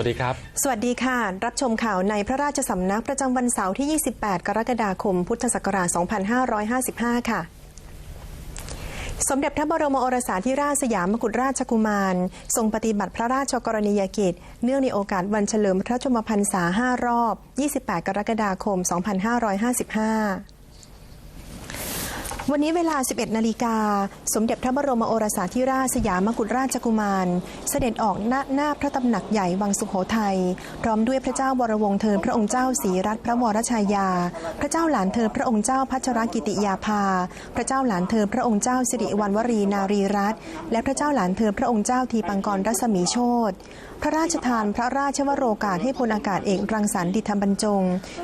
สวัสดีครับ สวัสดีค่ะ รับชมข่าวในพระราชสำนักประจำวันเสาร์ที่ 28 กรกฎาคม พุทธศักราช 2555 ค่ะสมเด็จพระบรมโอรสาธิราชสยามกุฎราชกุมาร ทรงปฏิบัติพระราชกรณียกิจ เนื่องในโอกาสวันเฉลิมพระชนมพรรษา 5 รอบ 28 กรกฎาคม 2555 วันนี้เวลา 11 นาฬิกา สมเด็จพระบรมโอรสาธิราชสยามกุฎราชกุมาร เสด็จออกหน้าหน้าพระตำหนักใหญ่วังสุโขทัย พร้อมด้วยพระเจ้าวรวงศ์เธอพระองค์เจ้าศรีรัตน์พระวรชายา พระเจ้าหลานเธอพระองค์เจ้าพัชรกิติยาภา พระเจ้าหลานเธอพระองค์เจ้าสิริวัณวรีนารีรัตน์และพระเจ้าหลานเธอพระองค์เจ้าทีปังกรรัศมีโชต พระราชทานพระราชวโรกาสให้พลอากาศเอกรังสรรค์ดิธรรมบรรจง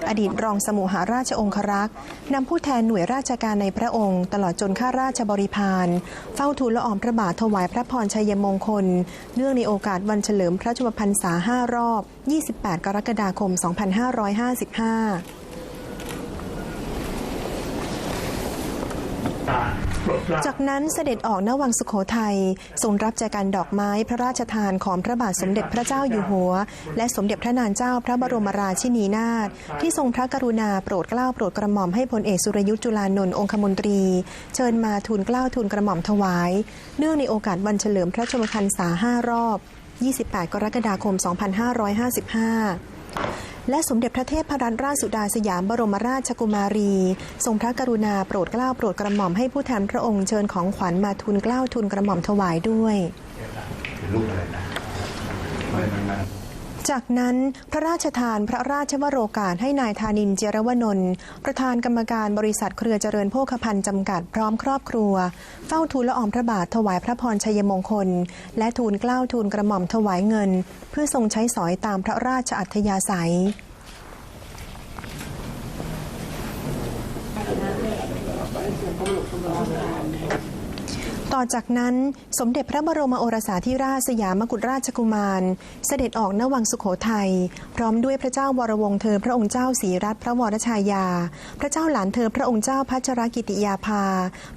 อดีตรองสมุหาราชองครักษ์นำผู้แทนหน่วยราชการในพระองค์ ตลอดจนข้าราชบริพารเฝ้าทูลละอองพระบาทถวายพระพรชัยมงคล เนื่องในโอกาสวันเฉลิมพระชนมพรรษา5รอบ 28 กรกฎาคม 2555 จากนั้นเสด็จออกณวังสุโขทัยทรงรับแจกันดอกไม้พระราชทานของพระบาทสมเด็จพระเจ้าอยู่หัว และสมเด็จพระนางเจ้าพระบรมราชินีนาถที่ทรงพระกรุณาโปรดเกล้าโปรดกระหม่อมให้พลเอกสุรยุทธ์จุลานนท์องคมนตรี เชิญมาทูลเกล้าทูลกระหม่อมถวาย เนื่องในโอกาสวันเฉลิมพระชนมพรรษา5รอบ 28 กรกฎาคม 2555 และสมเด็จพระเทพรัตนราชสุดาสยามบรมราชกุมารี ทรงพระกรุณาโปรดเกล้าโปรดกระหม่อมให้ผู้แทนพระองค์เชิญของขวัญมาทูลเกล้าทูลกระหม่อมถวายด้วยลูกอะไรนะ จากนั้นพระราชทานพระราชวโรกาสให้นายธานินเจรวนนท์ประธานกรรมการบริษัทเครือเจริญโภคภัณฑ์จำกัดพร้อมครอบครัว เฝ้าทูลละอองพระบาทถวายพระพรชัยมงคล และทูลเกล้าทูลกระหม่อมถวายเงิน เพื่อทรงใช้สอยตามพระราชอัธยาศัย ต่อจากนั้นสมเด็จพระบรมโอรสาธิราชสยามกุฎราชกุมาร เสด็จออกณวังสุโขทัย พร้อมด้วยพระเจ้าวรวงเธอพระองค์เจ้าศรีรัตน์พระวรชายา พระเจ้าหลานเธอพระองค์เจ้าพัชรกิติยาภา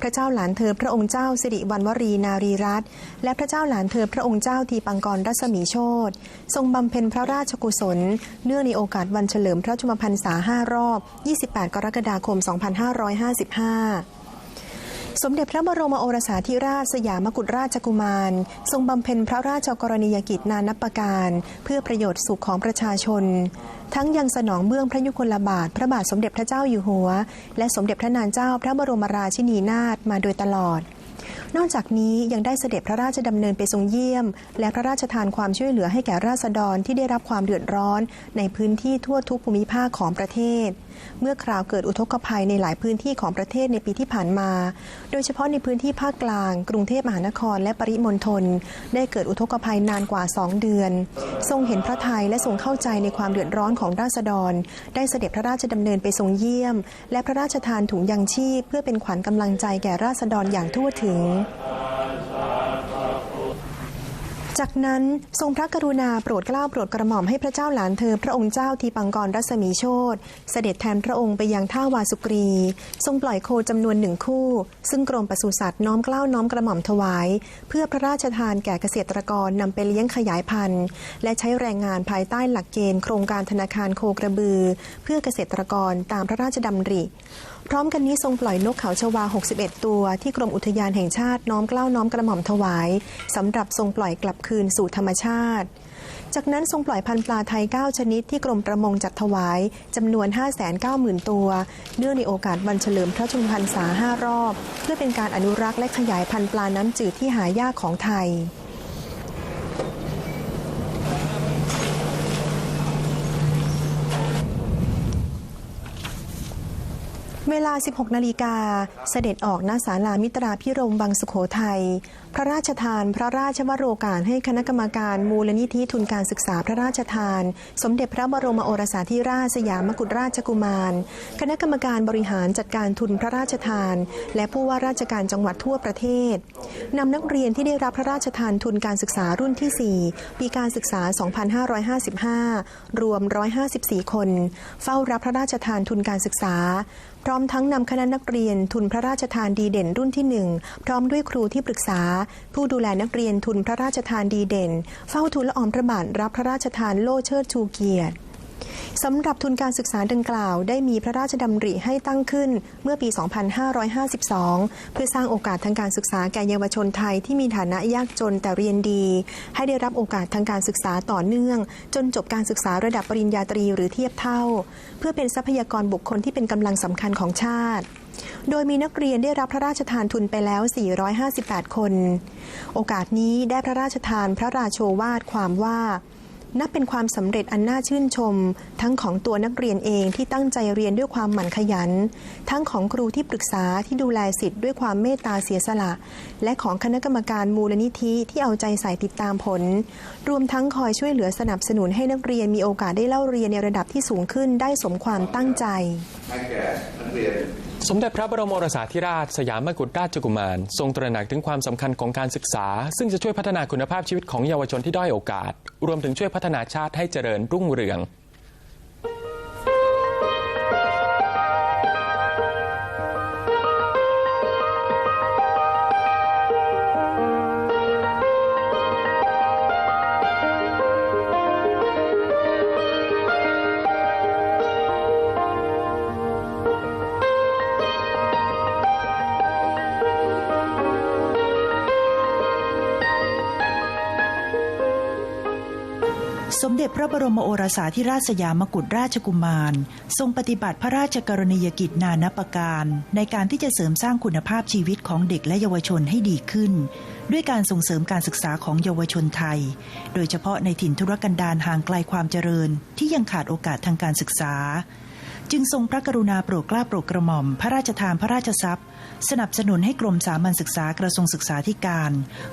พระเจ้าหลานเธอพระองค์เจ้าสิริวัณวรีนารีรัตน์และพระเจ้าหลานเธอพระองค์เจ้าทีปังกรรัศมีโชตทรงบำเพ็ญพระราชกุศล เนื่องในโอกาสวันเฉลิมพระชมพรรษา5รอบ 28 กรกฎาคม 2555 สมเด็จพระบรมโอรสาธิราชสยามกุฎราชกุมาร ทรงบำเพ็ญพระราชกรณียกิจนานับประการ เพื่อประโยชน์สุขของประชาชน ทั้งยังสนองเบื้องพระยุคลบาท พระบาทสมเด็จพระเจ้าอยู่หัว และสมเด็จพระนางเจ้าพระบรมราชินีนาถมาโดยตลอด นอกจากนี้ยังได้เสด็จพระราชดำเนินไปทรงเยี่ยม และพระราชทานความช่วยเหลือให้แก่ราษฎรที่ได้รับความเดือดร้อนในพื้นที่ทั่วทุกภูมิภาคของประเทศ เมื่อคราวเกิดอุทกภัยในหลายพื้นที่ของประเทศในปีที่ผ่านมา โดยเฉพาะในพื้นที่ภาคกลาง กรุงเทพมหานครและปริมณฑลได้เกิดอุทกภัยนานกว่า 2 เดือน ทรงเห็นพระทัยและทรงเข้าใจในความเดือดร้อนของราษฎร ได้เสด็จพระราชดำเนินไปทรงเยี่ยม และพระราชทานถุงยังชีพ เพื่อเป็นขวัญกำลังใจแก่ราษฎรอย่างทั่วถึง จากนั้นทรงพระกรุณาโปรดเกล้าโปรดกระหม่อมให้พระเจ้าหลานเธอ พระองค์เจ้าทีปังกรรัศมีโชตเสด็จแทนพระองค์ไปยังท่าวาสุกรี ทรงปล่อยโคจำนวนหนึ่งคู่ ซึ่งกรมปศุสัตว์น้อมเกล้าน้อมกระหม่อมถวาย เพื่อพระราชทานแก่เกษตรกรนำไปเลี้ยงขยายพันธุ์ และใช้แรงงานภายใต้หลักเกณฑ์โครงการธนาคารโคกระบือ เพื่อเกษตรกรตามพระราชดำริ พร้อมกันนี้ทรงปล่อยนกเขาชวา 61 ตัว ที่กรมอุทยานแห่งชาติน้อมเกล้าน้อมกระหม่อมถวายสำหรับทรงปล่อยกลับคืนสู่ธรรมชาติ จากนั้นทรงปล่อยพันธุ์ปลาไทย 9 ชนิดที่กรมประมงจัดถวายจำนวน 590,000 ตัว เนื่องในโอกาสวันเฉลิมพระชนมพรรษา 5 รอบ เพื่อเป็นการอนุรักษ์และขยายพันธุ์ปลาน้ำจืดที่หายากของไทย เวลา 16 นาฬิกา เสด็จออกณศาลามิตราพิรมบางสุโขทัย พระราชทานพระราชวโรกาสให้คณะกรรมการมูลนิธิทุนการศึกษาพระราชทาน สมเด็จพระบรมโอรสาธิราชสยามกุฎราชกุมาร คณะกรรมการบริหารจัดการทุนพระราชทาน และผู้ว่าราชการจังหวัดทั่วประเทศนำนักเรียนที่ได้รับพระราชทานทุนการศึกษารุ่นที่ 4 ปีการศึกษา 2555 รวม 154 คน เฝ้ารับพระราชทานทุนการศึกษา พร้อมทั้งนำคณะนักเรียนทุนพระราชทานดีเด่นรุ่นที่ 1 พร้อมด้วยครูที่ปรึกษา ผู้ดูแลนักเรียนทุนพระราชทานดีเด่น เฝ้าทูลละอองพระบาทรับพระราชทานโล่เชิดชูเกียรติ สำหรับทุนการศึกษาดังกล่าว ได้มีพระราชดำริให้ตั้งขึ้นเมื่อปี 2552 เพื่อสร้างโอกาสทางการศึกษาแก่เยาวชนไทยที่มีฐานะยากจนแต่เรียนดี ให้ได้รับโอกาสทางการศึกษาต่อเนื่อง จนจบการศึกษาระดับปริญญาตรีหรือเทียบเท่า เพื่อเป็นทรัพยากรบุคคลที่เป็นกำลังสำคัญของชาติโดยมีนักเรียนได้รับพระราชทานทุนไปแล้ว 458 คน โอกาสนี้ได้พระราชทานพระราโชวาทความว่า นับเป็นความสำเร็จอันน่าชื่นชม ทั้งของตัวนักเรียนเองที่ตั้งใจเรียนด้วยความหมั่นขยัน ทั้งของครูที่ปรึกษาที่ดูแลสิทธิ์ด้วยความเมตตาเสียสละ และของคณะกรรมการมูลนิธิที่เอาใจใส่ติดตามผล รวมทั้งคอยช่วยเหลือสนับสนุนให้นักเรียนมีโอกาสได้เล่าเรียนในระดับที่สูงขึ้นได้สมความตั้งใจให้แก่นักเรียน สมเด็จพระบรมโอรสาธิราช สยามกุฎราชกุมาร ทรงตระหนักถึงความสำคัญของการศึกษา ซึ่งจะช่วยพัฒนาคุณภาพชีวิตของเยาวชนที่ด้อยโอกาส รวมถึงช่วยพัฒนาชาติให้เจริญรุ่งเรือง สมเด็จพระบรมโอรสาธิราชสยามกุฎราชกุมาร ทรงปฏิบัติพระราชกรณียกิจนานาประการ ในการที่จะเสริมสร้างคุณภาพชีวิตของเด็กและเยาวชนให้ดีขึ้น ด้วยการส่งเสริมการศึกษาของเยาวชนไทย โดยเฉพาะในถิ่นทุรกันดารห่างไกลความเจริญ ที่ยังขาดโอกาสทางการศึกษา จึงทรงพระกรุณาโปรดเกล้าโปรดกระหม่อม พระราชทานพระราชทรัพย์ สนับสนุนให้กรมสามัญศึกษากระทรวงศึกษาธิการ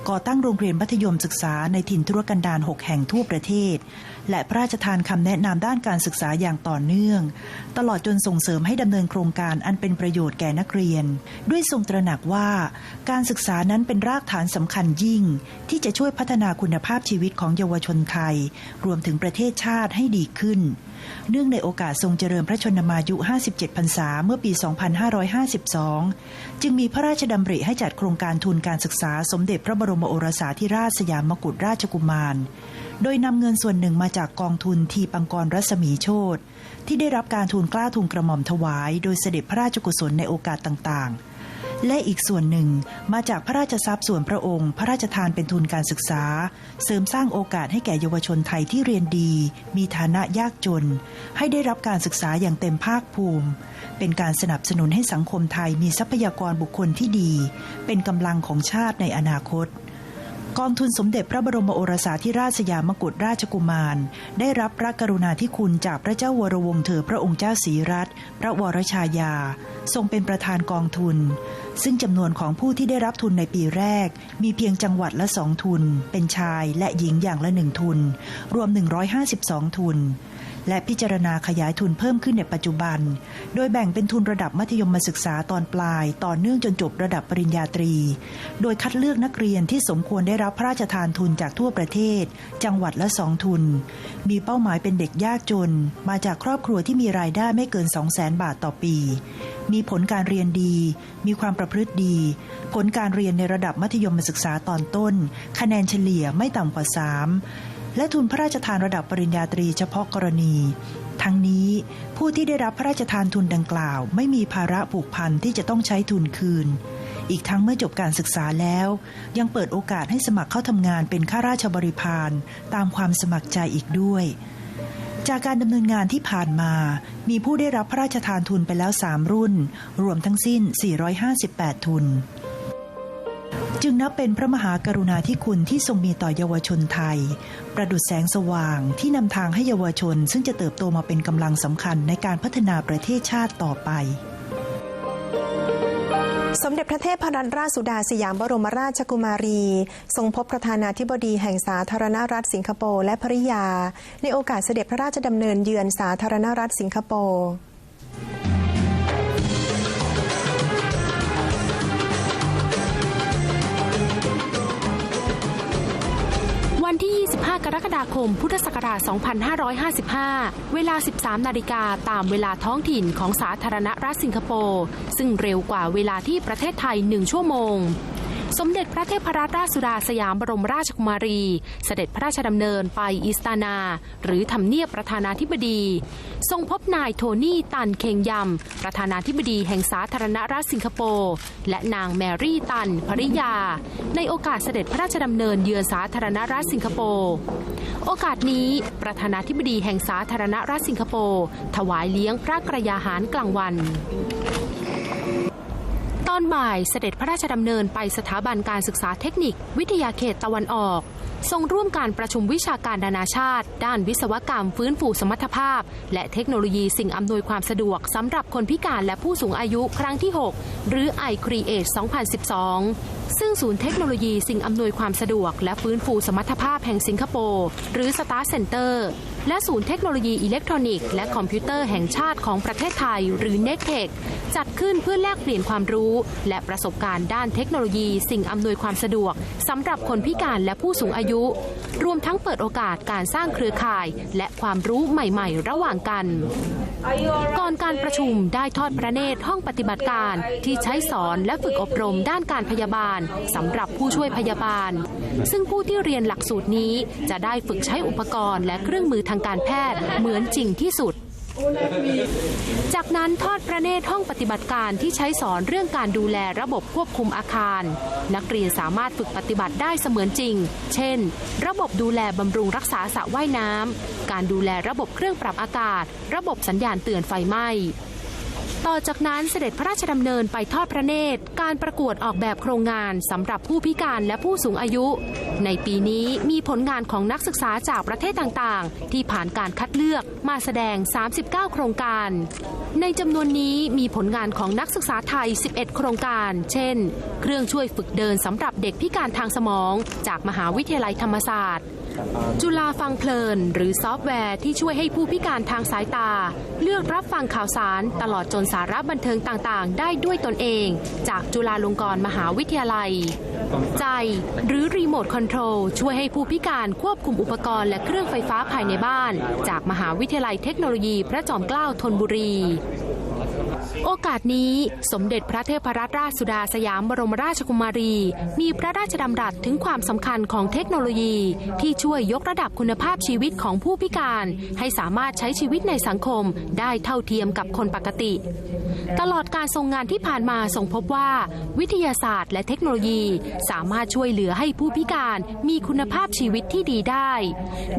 ก่อตั้งโรงเรียนมัธยมศึกษาในถิ่นทุรกันดาร6แห่งทั่วประเทศ และพระราชทานคำแนะนำด้านการศึกษาอย่างต่อเนื่อง ตลอดจนส่งเสริมให้ดำเนินโครงการอันเป็นประโยชน์แก่นักเรียน ด้วยทรงตระหนักว่า การศึกษานั้นเป็นรากฐานสำคัญยิ่ง ที่จะช่วยพัฒนาคุณภาพชีวิตของเยาวชนไทย รวมถึงประเทศชาติให้ดีขึ้นเนื่องในโอกาสทรงเจริญพระชนมายุ 57 พรรษา เมื่อปี 2552 จึงมีพระราชดำริให้จัดโครงการทุนการศึกษาสมเด็จพระบรมโอรสาธิราชสยามกุฎราชกุมาร โดยนำเงินส่วนหนึ่งมาจากกองทุนทีปังกรรัศมีโชตที่ได้รับการทุนกล้าทุนกระหม่อมถวาย โดยเสด็จพระราชกุศลในโอกาสต่างๆ และอีกส่วนหนึ่งมาจากพระราชทรัพย์ส่วนพระองค์ พระราชทานเป็นทุนการศึกษา เสริมสร้างโอกาสให้แก่เยาวชนไทยที่เรียนดี มีฐานะยากจน ให้ได้รับการศึกษาอย่างเต็มภาคภูมิ เป็นการสนับสนุนให้สังคมไทยมีทรัพยากรบุคคลที่ดี เป็นกำลังของชาติในอนาคต กองทุนสมเด็จพระบรมโอรสาธิราชสยามกุฎราชกุมาร ได้รับพระกรุณาธิคุณจากพระเจ้าวรวงศ์เธอพระองค์เจ้าศรีรัตน์พระวรชายา ทรงเป็นประธานกองทุน ซึ่งจำนวนของผู้ที่ได้รับทุนในปีแรก มีเพียงจังหวัดละสองทุน เป็นชายและหญิงอย่างละหนึ่งทุน รวม 152 ทุน และพิจารณาขยายทุนเพิ่มขึ้นในปัจจุบัน โดยแบ่งเป็นทุนระดับมัธยมศึกษาตอนปลาย ต่อเนื่องจนจบระดับปริญญาตรี โดยคัดเลือกนักเรียนที่สมควรได้รับพระราชทานทุนจากทั่วประเทศ จังหวัดละสองทุน มีเป้าหมายเป็นเด็กยากจน มาจากครอบครัวที่มีรายได้ไม่เกิน 2 0 0 0 0 0 บาทต่อปี มีผลการเรียนดี มีความประพฤติดี ผลการเรียนในระดับมัธยมศึกษาตอนต้น คะแนนเฉลี่ยไม่ต่ำกว่า 3 และทุนพระราชทานระดับปริญญาตรีเฉพาะกรณี ทั้งนี้ผู้ที่ได้รับพระราชทานทุนดังกล่าว ไม่มีภาระผูกพันที่จะต้องใช้ทุนคืน อีกทั้งเมื่อจบการศึกษาแล้ว ยังเปิดโอกาสให้สมัครเข้าทำงานเป็นข้าราชบริพารตามความสมัครใจอีกด้วย จากการดำเนินงานที่ผ่านมา มีผู้ได้รับพระราชทานทุนไปแล้ว 3 รุ่น รวมทั้งสิ้น 458 ทุน จึงนับเป็นพระมหากรุณาธิคุณที่ทรงมีต่อเยาวชนไทย ประดุจแสงสว่างที่นำทางให้เยาวชน ซึ่งจะเติบโตมาเป็นกำลังสำคัญในการพัฒนาประเทศชาติต่อไปสมเด็จพระเทพรัตนราชสุดาสยามบรมราชกุมารี ทรงพบประธานาธิบดีแห่งสาธารณรัฐสิงคโปร์และภริยา ในโอกาสเสด็จพระราชดำเนินเยือนสาธารณรัฐสิงคโปร์ 5 กรกฎาคม พุทธศักราช 2555 เวลา 13 นาฬิกาตามเวลาท้องถิ่นของสาธารณรัฐสิงคโปร์ ซึ่งเร็วกว่าเวลาที่ประเทศไทย 1 ชั่วโมง สมเด็จพระเทพรัตนราชสุดาสยามบรมราชกุมารี เสด็จพระราชดำเนินไปอิสตานา หรือทำเนียบประธานาธิบดี ทรงพบนายโทนี่ตันเคงยำ ประธานาธิบดีแห่งสาธารณรัฐสิงคโปร์และนางแมรี่ตันภริยา ในโอกาสเสด็จพระราชดำเนินเยือนสาธารณรัฐสิงคโปร์โอกาสนี้ประธานาธิบดีแห่งสาธารณรัฐสิงคโปร์ถวายเลี้ยงพระกระยาหารกลางวัน อนบ่ายเสด็จพระราชดำเนินไปสถาบันการศึกษาเทคนิค วิทยาเขตตะวันออก ทรงร่วมการประชุมวิชาการนานาชาติ ด้านวิศวกรรมฟื้นฟูสมรรถภาพ และเทคโนโลยีสิ่งอำนวยความสะดวกสำหรับคนพิการและผู้สูงอายุครั้งที่ 6 หรือ iCreate 2012 ซึ่งศูนย์เทคโนโลยีสิ่งอำนวยความสะดวก และฟื้นฟูสมรรถภาพแห่งสิงคโปร์หรือ Star Center และศูนย์เทคโนโลยีอิเล็กทรอนิกส์และคอมพิวเตอร์แห่งชาติของประเทศไทย หรือ n e c t e c จัดขึ้นเพื่อแลกเปลี่ยนความรู้ และประสบการณ์ด้านเทคโนโลยี สิ่งอำนวยความสะดวกสำหรับคนพิการและผู้สูงอายุ รวมทั้งเปิดโอกาสการสร้างเครือข่าย และความรู้ใหม่ๆ ระหว่างกันก่อนการประชุมได้ทอดพระเนตรห้องปฏิบัติการที่ใช้สอนและฝึกอบรมด้านการพยาบาลสำหรับผู้ช่วยพยาบาล ซึ่งผู้ที่เรียนหลักสูตรนี้จะได้ฝึกใช้อุปกรณ์และเครื่องมือทางการแพทย์เหมือนจริงที่สุด จากนั้นทอดพระเนตรห้องปฏิบัติการที่ใช้สอนเรื่องการดูแลระบบควบคุมอาคาร นักเรียนสามารถฝึกปฏิบัติได้เสมือนจริง เช่น ระบบดูแลบำรุงรักษาสระว่ายน้ำการดูแลระบบเครื่องปรับอากาศ ระบบสัญญาณเตือนไฟไหม้ ต่อจากนั้นเสด็จพระราชดำเนินไปทอดพระเนตร การประกวดออกแบบโครงงานสำหรับผู้พิการและผู้สูงอายุ ในปีนี้มีผลงานของนักศึกษาจากประเทศต่างๆ ที่ผ่านการคัดเลือกมาแสดง 39 โครงการ ในจำนวนนี้มีผลงานของนักศึกษาไทย 11 โครงการ เช่น เครื่องช่วยฝึกเดินสำหรับเด็กพิการทางสมอง จากมหาวิทยาลัยธรรมศาสตร์ จุฬาฟังเพลิน หรือซอฟต์แวร์ที่ช่วยให้ผู้พิการทางสายตา เลือกรับฟังข่าวสาร ตลอดจนสาระบันเทิงต่างๆ ได้ด้วยตนเอง จากจุฬาลงกรณ์มหาวิทยาลัย ใจ หรือรีโมทคอนโทรลช่วยให้ผู้พิการควบคุมอุปกรณ์และเครื่องไฟฟ้าภายในบ้าน จากมหาวิทยาลัยเทคโนโลยีพระจอมเกล้าธนบุรี โอกาสนี้สมเด็จพระเทพรัตนราชสุดาสยามบรมราชกุมารี มีพระราชดำรัสถึงความสำคัญของเทคโนโลยี ที่ช่วยยกระดับคุณภาพชีวิตของผู้พิการ ให้สามารถใช้ชีวิตในสังคมได้เท่าเทียมกับคนปกติ ตลอดการทรงงานที่ผ่านมาทรงพบว่า วิทยาศาสตร์และเทคโนโลยี สามารถช่วยเหลือให้ผู้พิการมีคุณภาพชีวิตที่ดีได้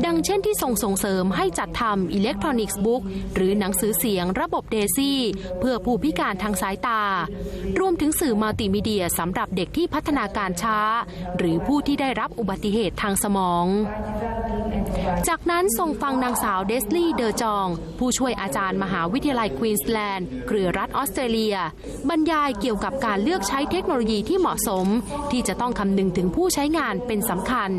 ดังเช่นที่ทรงส่งเสริมให้จัดทำอิเล็กทรอนิกส์บุ๊กหรือหนังสือเสียงระบบเดซี่ เพื่อผู้พิการทางสายตา รวมถึงสื่อมัลติมีเดียสำหรับเด็กที่พัฒนาการช้า หรือผู้ที่ได้รับอุบัติเหตุทางสมอง จากนั้นทรงฟังนางสาวเดสลี่เดอจอง ผู้ช่วยอาจารย์มหาวิทยาลัยควีนส์แลนด์เครือรัฐออสเตรเลีย บรรยายเกี่ยวกับการเลือกใช้เทคโนโลยีที่เหมาะสม ที่จะต้องคำนึงถึงผู้ใช้งานเป็นสำคัญ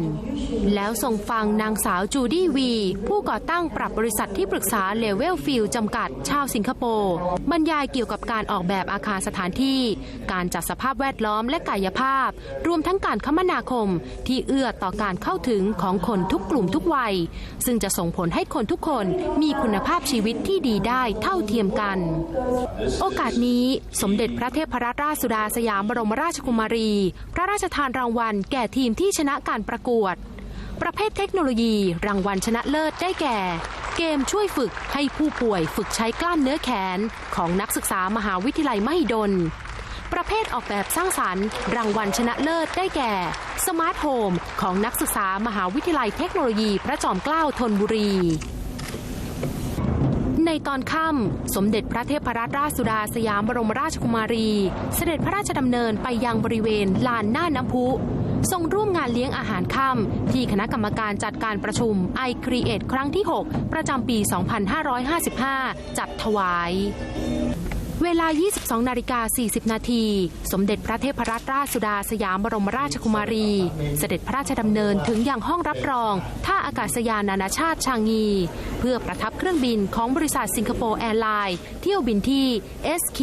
แล้วทรงฟังนางสาวจูดี้วี ผู้ก่อตั้งปรับบริษัทที่ปรึกษาเลเวลฟิลจำกัดชาวสิงคโปร์บรรยายเกี่ยวกับการออกแบบอาคารสถานที่ การจัดสภาพแวดล้อมและกายภาพ รวมทั้งการคมนาคมที่เอื้อต่อการเข้าถึงของคนทุกกลุ่มทุกวัยซึ่งจะส่งผลให้คนทุกคนมีคุณภาพชีวิตที่ดีได้เท่าเทียมกัน โอกาสนี้สมเด็จพระเทพรัตนราชสุดาสยามบรมราชกุมารี พระราชทานรางวัลแก่ทีมที่ชนะการประกวด ประเภทเทคโนโลยี รางวัลชนะเลิศได้แก่ เกมช่วยฝึกให้ผู้ป่วยฝึกใช้กล้ามเนื้อแขนของนักศึกษามหาวิทยาลัยมหิดล ประเภทออกแบบสร้างสรรค์ รางวัลชนะเลิศได้แก่ สมาร์ทโฮมของนักศึกษามหาวิทยาลัยเทคโนโลยีพระจอมเกล้าธนบุรี ในตอนค่ำ สมเด็จพระเทพรัตนราชสุดาสยามบรมราชกุมารี เสด็จพระราชดำเนินไปยังบริเวณลานหน้าน้ำพุทรงร่วมงานเลี้ยงอาหารค่ำที่คณะกรรมการจัดการประชุม i c r e a t e ครั้งที่ 6 ประจำปี 2555 จัดถวาย เวลา 22 นาฬิกา 40 นาที สมเด็จพระเทพรัตนราชสุดาสยามบรมราชกุมารี เสด็จพระราชดำเนินถึงอยังห้องรับรอง ท่าอากาศยานนานาชาติชางงี เพื่อประทับเครื่องบินของบริษัทสิงคโปร์แอร์ไลน์ เที่ยวบินที่ SQ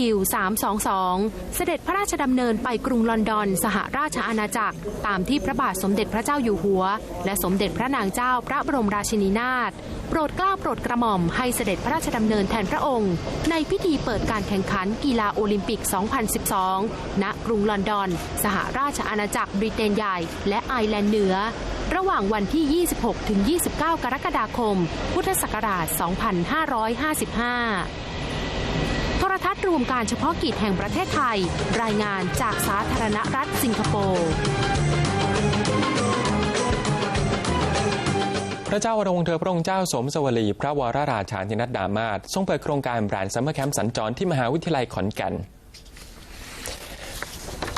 322 เสด็จพระราชดำเนินไปกรุงลอนดอน สหราชอาณาจักร ตามที่พระบาทสมเด็จพระเจ้าอยู่หัว และสมเด็จพระนางเจ้าพระบรมราชินีนาถโปรดเกล้าโปรดกระหม่อมให้เสด็จพระราชดำเนินแทนพระองค์ ในพิธีเปิดการแข่งขันกีฬาโอลิมปิก 2012 ณ กรุงลอนดอน สหราชอาณาจักรบริเตนใหญ่และไอร์แลนด์เหนือ ระหว่างวันที่ 26 ถึง 29 กรกฎาคม พุทธศักราช 2555โทรทัศน์รวมการเฉพาะกิจแห่งประเทศไทย รายงานจากสาธารณรัฐสิงคโปร์ พระเจ้าวรวงเธอพระองค์เจ้าสมสวลี พระวรราชาธินัดดามาศทรงเปิดโครงการแบรนด์ซัมเมอร์แคมป์สัญจรที่มหาวิทยาลัยขอนแก่น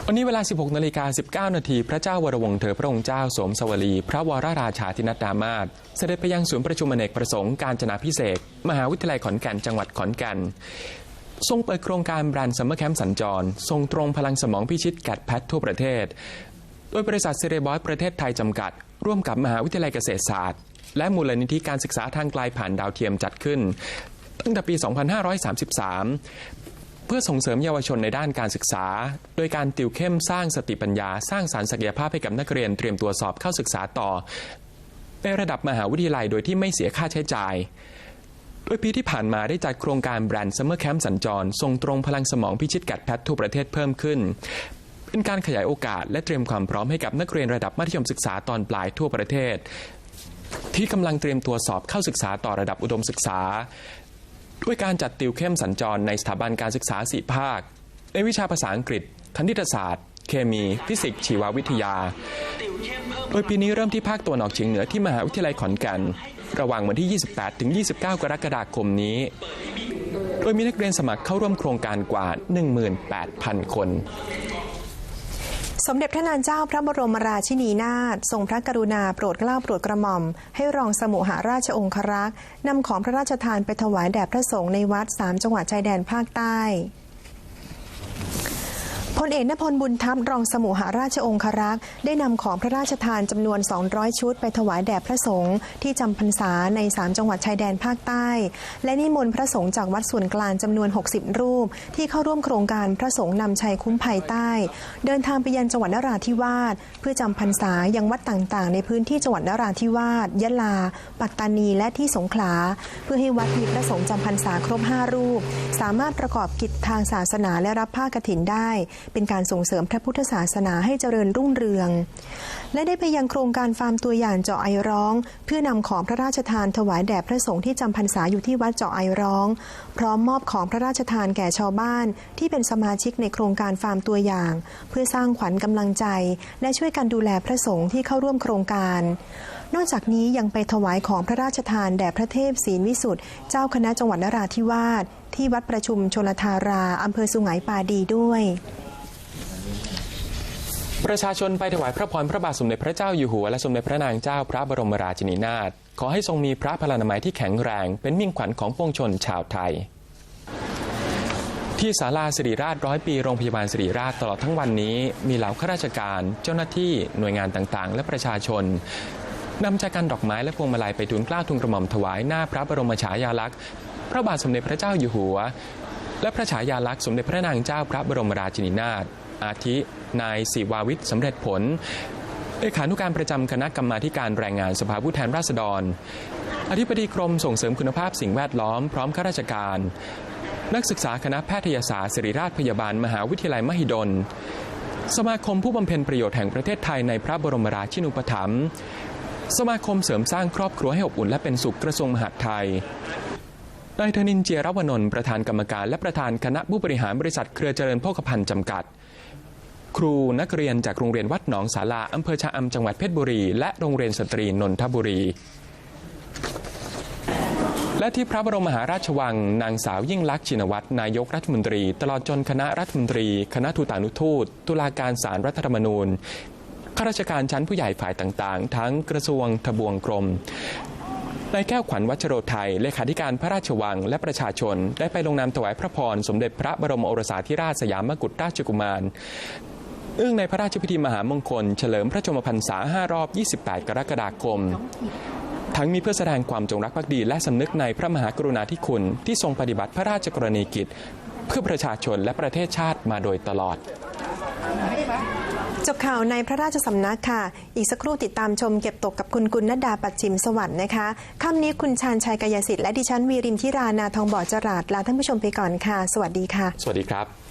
วันนี้เวลา 16 นาฬิกา 19 นาที พระเจ้าวรวงเธอพระองค์เจ้าสมสวลี พระวรราชาธินัดดามาศเสด็จไปยังศูนย์ประชุมอเนกประสงค์การจนาพิเศษ มหาวิทยาลัยขอนแก่นจังหวัดขอนแก่นทรงเปิดโครงการแบรนด์ซัมเมอร์แคมป์สัญจร ทรงตรงพลังสมองพิชิตแกดแพททั่วประเทศ โดยบริษัทเซเรบอยประเทศไทยจำกัด ร่วมกับมหาวิทยาลัยเกษตรศาสตร์ และมูลนิธิการศึกษาทางไกลผ่านดาวเทียมจัดขึ้น ตั้งแต่ปี 2533เพื่อส่งเสริมเยาวชนในด้านการศึกษา โดยการติวเข้มสร้างสติปัญญา สร้างสารรค์ศักยภาพให้กับนักเรียนเตรียมตัวสอบเข้าศึกษาต่อ ในระดับมหาวิทยาลัยโดยที่ไม่เสียค่าใช้จ่าย โดยปีที่ผ่านมาได้จัดโครงการแบรนด์ซัมเมอร์แคมป์สัญจรส่งตรงพลังสมองพิชิตกัดแพททั่วประเทศเพิ่มขึ้น เป็นการขยายโอกาสและเตรียมความพร้อมให้กับนักเรียนระดับมัธยมศึกษาตอนปลายทั่วประเทศ ที่กำลังเตรียมตัวสอบเข้าศึกษาต่อระดับอุดมศึกษา ด้วยการจัดติวเข้มสัญจรในสถาบันการศึกษาสี่ภาค ในวิชาภาษาอังกฤษ คณิตศาสตร์ เคมี ฟิสิกส์ชีววิทยา โดยปีนี้เริ่มที่ภาคตะวันออกเฉียงเหนือที่มหาวิทยาลัยขอนแก่นระหว่างวันที่ 28 ถึง 29 กรกฎาคมนี้ โดยมีนักเรียนสมัครเข้าร่วมโครงการกว่า 18,000 คน สมเด็จพระนางเจ้าพระบรมราชินีนาถทรงพระกรุณาโปรดเกล้าโปรดกระหม่อม ให้รองสมุหราชองครักษ์นำของพระราชทานไปถวายแด่พระสงฆ์ในวัดสามจังหวัดชายแดนภาคใต้ พลเอกนพลบุญทัพรองสมุหราชองครักษ์ได้นำของพระราชทานจำนวน 200 ชุดไปถวายแด่พระสงฆ์ที่จำพรรษาใน 3 จังหวัดชายแดนภาคใต้ และนิมนต์พระสงฆ์จากวัดส่วนกลางจำนวน 60 รูป ที่เข้าร่วมโครงการพระสงฆ์นำชัยคุ้มภัยใต้ เดินทางไปยังจังหวัดนราธิวาสเพื่อจำพรรษายังวัดต่างๆ ในพื้นที่จังหวัดนราธิวาสยะลา ปัตตานีและที่สงขลา เพื่อให้วัดมีพระสงฆ์จำพรรษาครบ 5 รูป สามารถประกอบกิจทางศาสนาและรับผ้ากฐินได้เป็นการส่งเสริมพระพุทธศาสนาให้เจริญรุ่งเรือง และได้ไปยังโครงการฟาร์มตัวอย่างเจาะไอร้อง เพื่อนำของพระราชทานถวายแด่พระสงฆ์ที่จำพรรษาอยู่ที่วัดเจาะไอร้อง พร้อมมอบของพระราชทานแก่ชาวบ้าน ที่เป็นสมาชิกในโครงการฟาร์มตัวอย่าง เพื่อสร้างขวัญกำลังใจ และช่วยกันดูแลพระสงฆ์ที่เข้าร่วมโครงการนอกจากนี้ยังไปถวายของพระราชทานแด่พระเทพศรีวิสุทธิ์เจ้าคณะจังหวัดนราธิวาส ที่วัดประชุมชลทารา อำเภอสุไหงปาดีด้วย ประชาชนไปถวายพระพรพระบาทสมเด็จพระเจ้าอยู่หัวและสมเด็จพระนางเจ้าพระบรมราชินีนาถขอให้ทรงมีพระพลานามัยที่แข็งแรง เป็นมิ่งขวัญของปวงชนชาวไทย ที่ศาลาสิริราชร้อยปีโรงพยาบาลสิริราชตลอดทั้งวันนี้ มีเหล่าข้าราชการ เจ้าหน้าที่หน่วยงานต่างๆ และประชาชนนำจากการดอกไม้และพวงมาลัยไปทูลกล้าทูลกระหม่อมถวายหน้าพระบรมฉายาลักษณ์พระบาทสมเด็จพระเจ้าอยู่หัว และพระฉายาลักษณ์สมเด็จพระนางเจ้าพระบรมราชินีนาถ อาทินายศิวาวิทย์สำเร็จผลเลขานุการประจำคณะกรรมาการแรงงานสภาผู้แทนราษฎร อธิบดีกรมส่งเสริมคุณภาพสิ่งแวดล้อมพร้อมข้าราชการ นักศึกษาคณะแพทยศาสตร์ศิริราชพยาบาลมหาวิทยาลัยมหิดล สมาคมผู้บำเพ็ญประโยชน์แห่งประเทศไทยในพระบรมราชินูปถัมภ์สมาคมเสริมสร้างครอบครัวให้อบอุ่นและเป็นสุขกระทรวงมหาดไทยนายธนินเจียรวนนท์ประธานกรรมการและประธานคณะผู้บริหารบริษัทเครือเจริญโภคภัณฑ์จำกัด ครูนักเรียนจากโรงเรียนวัดหนองสาลาอำเภอชะอำจังหวัดเพชรบุรี และโรงเรียนสตรีนนทบุรี และที่พระบรมมหาราชวัง นางสาวยิ่งลักษณ์ชินวัตรนายกรัฐมนตรี ตลอดจนคณะรัฐมนตรี คณะทูตานุทูต ตุลาการศาลรัฐธรรมนูญข้าราชการชั้นผู้ใหญ่ฝ่ายต่างๆ ทั้งกระทรวงทบวงกรมนายแก้วขวัญวัชโรไทย เลขาธิการพระราชวังและประชาชน ได้ไปลงนามถวายพระพร สมเด็จพระบรมโอรสาธิราชสยามกุฎราชกุมาร องในพระราชพิธีมหามงคล เฉลิมพระชนมพรรษา 5 รอบ 28 กรกฎาคม ทั้งมีเพื่อแสดงความจงรักภักดี และสำนึกในพระมหากรุณาธิคุณ ที่ทรงปฏิบัติพระราชกรณีกิจ เพื่อประชาชนและประเทศชาติมาโดยตลอดจบข่าวในพระราชสำนักค่ะ อีกสักครู่ติดตามชมเก็บตกกับคุณกุลนดาปัจฉิมสวัสดิ์นะคะค่ำนี้คุณชาญชัยกายสิทธิ์และดิฉันวีรินทิรานาทองบ่อจราดลาท่านผู้ชมไปก่อนค่ะ สวัสดีค่ะ สวัสดีครับ